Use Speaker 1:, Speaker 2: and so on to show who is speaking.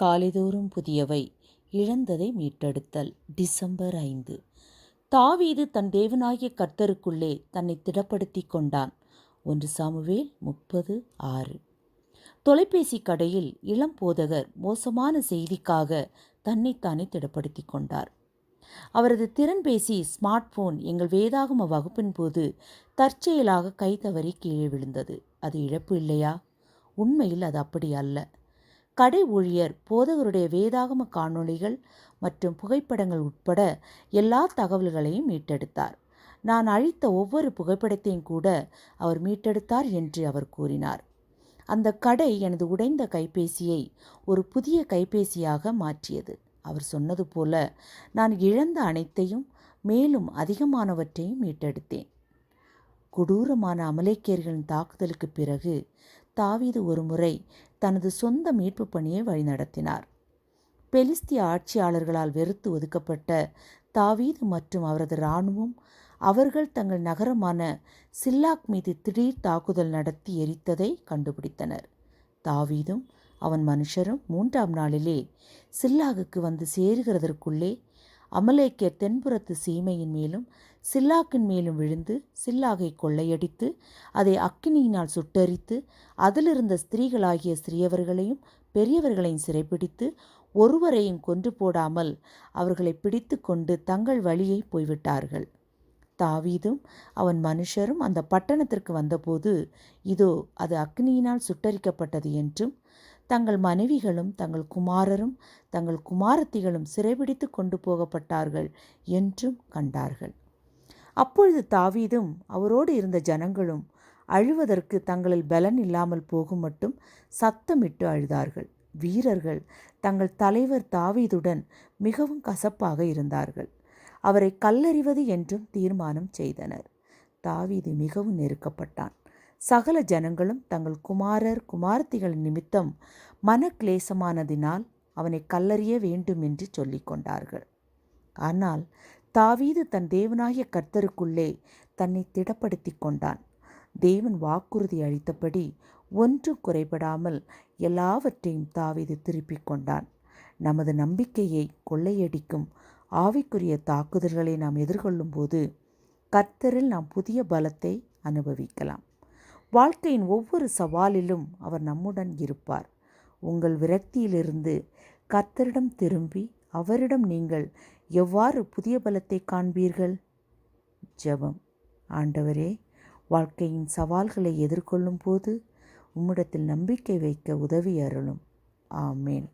Speaker 1: காலைதோறும் புதியவை இழந்ததை மீட்டெடுத்தல். டிசம்பர் ஐந்து. தாவீது தன் தேவனாகிய கர்த்தருக்குள்ளே தன்னை திடப்படுத்தி கொண்டான். ஒன்று சாமுவேல் முப்பது ஆறு. தொலைபேசி கடையில் இளம் போதகர் மோசமான செய்திக்காக தன்னைத்தானே திடப்படுத்தி கொண்டார். அவரது திறன்பேசி ஸ்மார்ட் போன் எங்கள் வேதாகம வகுப்பின் போது தற்செயலாக கை தவறி கீழே விழுந்தது. அது இழப்பு இல்லையா? உண்மையில் அது அப்படி அல்ல. கடை ஊழியர் போதகருடைய வேதாகம காணொளிகள் மற்றும் புகைப்படங்கள் உட்பட எல்லா தகவல்களையும் மீட்டெடுத்தார். நான் அழித்த ஒவ்வொரு புகைப்படத்தையும் கூட அவர் மீட்டெடுத்தார் என்று அவர் கூறினார். அந்த கடை எனது உடைந்த கைபேசியை ஒரு புதிய கைபேசியாக மாற்றியது. அவர் சொன்னது போல நான் இழந்த அனைத்தையும் மேலும் அதிகமானவற்றையும் மீட்டெடுத்தேன். கொடூரமான அமலேக்கியர்களின் தாக்குதலுக்கு பிறகு தாவீது ஒருமுறை தனது சொந்த மீட்பு பணியை வழிநடத்தினார். பெலிஸ்திய ஆட்சியாளர்களால் வெறுத்து ஒதுக்கப்பட்ட தாவீது மற்றும் அவரது இராணுவம் அவர்கள் தங்கள் நகரமான சில்லாக் மீது திடீர் தாக்குதல் நடத்தி எரித்ததை கண்டுபிடித்தனர். தாவீதும் அவன் மனுஷரும் மூன்றாம் நாளிலே சில்லாகுக்கு வந்து சேருகிறதற்குள்ளே அமலேக்கியர் தென்புறத்து சீமையின் மேலும் சில்லாக்கின் மேலும் விழுந்து சில்லாகை கொள்ளையடித்து அதை அக்கினியினால் சுட்டரித்து அதிலிருந்த ஸ்திரீகளாகிய சிறியவர்களையும் பெரியவர்களையும் சிறைப்பிடித்து ஒருவரையும் கொன்று போடாமல் அவர்களை பிடித்து கொண்டு தங்கள் வழியை போய்விட்டார்கள். தாவீதும் அவன் மனுஷரும் அந்த பட்டணத்திற்கு வந்தபோது இதோ அது அக்னியினால் சுட்டரிக்கப்பட்டது என்றும் தங்கள் மனைவிகளும் தங்கள் குமாரரும் தங்கள் குமாரத்திகளும் சிறைபிடித்து கொண்டு போகப்பட்டார்கள் என்றும் கண்டார்கள். அப்பொழுது தாவீதும் அவரோடு இருந்த ஜனங்களும் அழுவதற்கு தங்களில் பலன் இல்லாமல் போகும் மட்டும் சத்தமிட்டு அழுதார்கள். வீரர்கள் தங்கள் தலைவர் தாவீதுடன் மிகவும் கசப்பாக இருந்தார்கள். அவரை கல்லறிவது என்றும் தீர்மானம் செய்தனர். தாவீது மிகவும் நெருக்கப்பட்டான். சகல ஜனங்களும் தங்கள் குமாரர் குமாரத்திகள் நிமித்தம் மனக்லேசமானதினால் அவனை கல்லறிய வேண்டும் என்று சொல்லிக் கொண்டார்கள். ஆனால் தாவீது தன் தேவனாகிய கர்த்தருக்குள்ளே தன்னை திடப்படுத்தி கொண்டான். தேவன் வாக்குறுதி அளித்தபடி ஒன்று குறைபடாமல் எல்லாவற்றையும் தாவீது திருப்பிக் கொண்டான். நமது நம்பிக்கையை கொள்ளையடிக்கும் ஆவிக்குரிய தாக்குதல்களை நாம் எதிர்கொள்ளும்போது கர்த்தரில் நாம் புதிய பலத்தை அனுபவிக்கலாம். வாழ்க்கையின் ஒவ்வொரு சவாலிலும் அவர் நம்முடன் இருப்பார். உங்கள் விரக்தியிலிருந்து கர்த்தரிடம் திரும்பி அவரிடம் நீங்கள் எவ்வாறு புதிய பலத்தை காண்பீர்கள்? ஜெபம். ஆண்டவரே வாழ்க்கையின் சவால்களை எதிர்கொள்ளும் போது உம்மிடத்தில் நம்பிக்கை வைக்க உதவி அருளும். ஆமேன்.